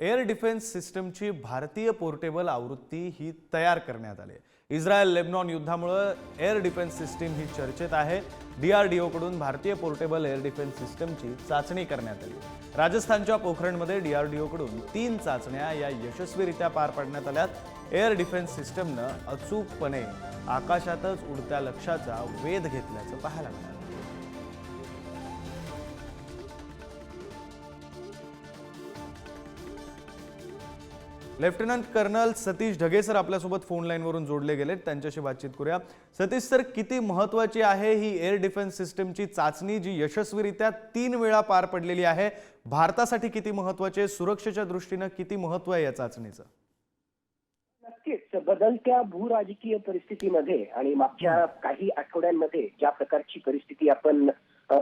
Air defence सिस्टमची भारतीय portable आवृत्ती ही तयार करण्यात आली. आहे. इस्रायल लेबनॉन युद्धामुळं एअर डिफेन्स सिस्टीम ही चर्चेत आहे. डीआरडीओकडून भारतीय पोर्टेबल एअर डिफेन्स सिस्टमची चाचणी करण्यात आली. राजस्थानच्या पोखरणमध्ये डीआरडीओकडून तीन चाचण्या या यशस्वीरित्या पार पाडण्यात आल्यात. एअर डिफेन्स सिस्टमनं अचूकपणे आकाशातच उडत्या लक्ष्याचा वेध घेतल्याचं पाहायला मिळालं. Lieutenant colonel Satish Dhage sir आपल्यासोबत फोन लाईनवरून जोडले गेलेत त्यांच्याशी बातचीत करूया. सतीश सर किती महत्वाची आहे ही एअर डिफेन्स सिस्टमची चाचणी जी यशस्वीरित्या तीन वेळा पार पडलेली आहे? भारतासाठी किती महत्वाची आहे? सुरक्षेच्या दृष्टीनं किती महत्त्व आहे या चाचणीचं? नक्कीच. बदलत्या भूराजकीय परिस्थितीमध्ये आणि मागच्या काही आठवड्यांमध्ये ज्या प्रकारची परिस्थिती आपण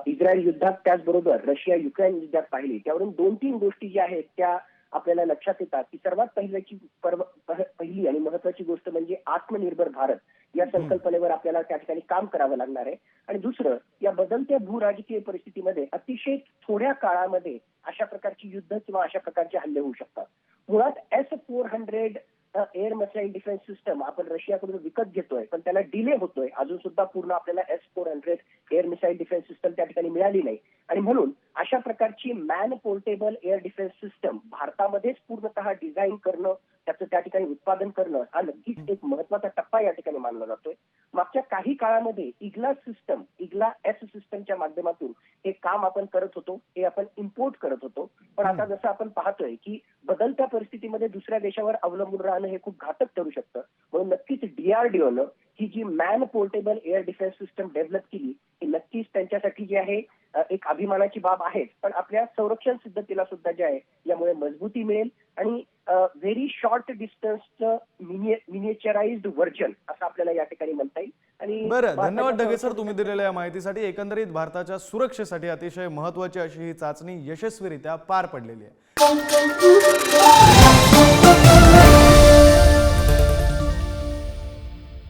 इस्रायल युद्धात त्याचबरोबर रशिया युक्रेन युद्धात पाहिली त्यावरून दोन तीन गोष्टी ज्या आहेत त्या आपल्याला लक्षात येतात की सर्वात पहिल्याची पहिली आणि महत्वाची गोष्ट म्हणजे आत्मनिर्भर भारत या संकल्पनेवर आपल्याला त्या ठिकाणी काम करावं लागणार आहे. आणि दुसरं या बदलत्या भूराजकीय परिस्थितीमध्ये अतिशय थोड्या काळामध्ये अशा प्रकारची युद्ध किंवा अशा प्रकारचे हल्ले होऊ शकतात. मुळात S four hundred air missile defence system आपण रशियाकडून विकत घेतोय पण त्याला डिले होतोय. अजून सुद्धा पूर्ण आपल्याला S four hundred air missile defence system त्या ठिकाणी मिळाली नाही. आणि म्हणून अशा प्रकारची man portable air defence system भारतामध्येच पूर्णतः डिझाईन करणं त्याचं त्या ठिकाणी उत्पादन करणं हा नक्कीच एक महत्त्वाचा टप्पा या ठिकाणी मानला जातोय. मागच्या काही काळामध्ये इग्ला सिस्टम इग्ला एस सिस्टमच्या माध्यमातून हे काम आपण करत होतो हे आपण इम्पोर्ट करत होतो. पण आता जसं आपण पाहतोय की बदलत्या परिस्थितीमध्ये दुसऱ्या देशावर अवलंबून राहणं हे खूप घातक ठरू शकतं. म्हणून नक्कीच डीआरडीओनं ही जी man portable air defence system develop केली ही नक्कीच त्यांच्यासाठी जी आहे एक अभिमानाची बाब आहे पण आपल्या संरक्षण सिद्धतेला सुद्धा जे आहे यामुळे मजबूती मिळेल आणि व्हेरी शॉर्ट डिस्टन्सचं मिनिएचराइज्ड व्हर्जन असं आपल्याला या ठिकाणी म्हणता येईल. आणि बरं धन्यवाद ढगे सर तुम्ही दिलेल्या या माहितीसाठी. एकंदरीत भारताच्या सुरक्षेसाठी अतिशय महत्वाची अशी ही चाचणी यशस्वीरित्या पार पडलेली आहे.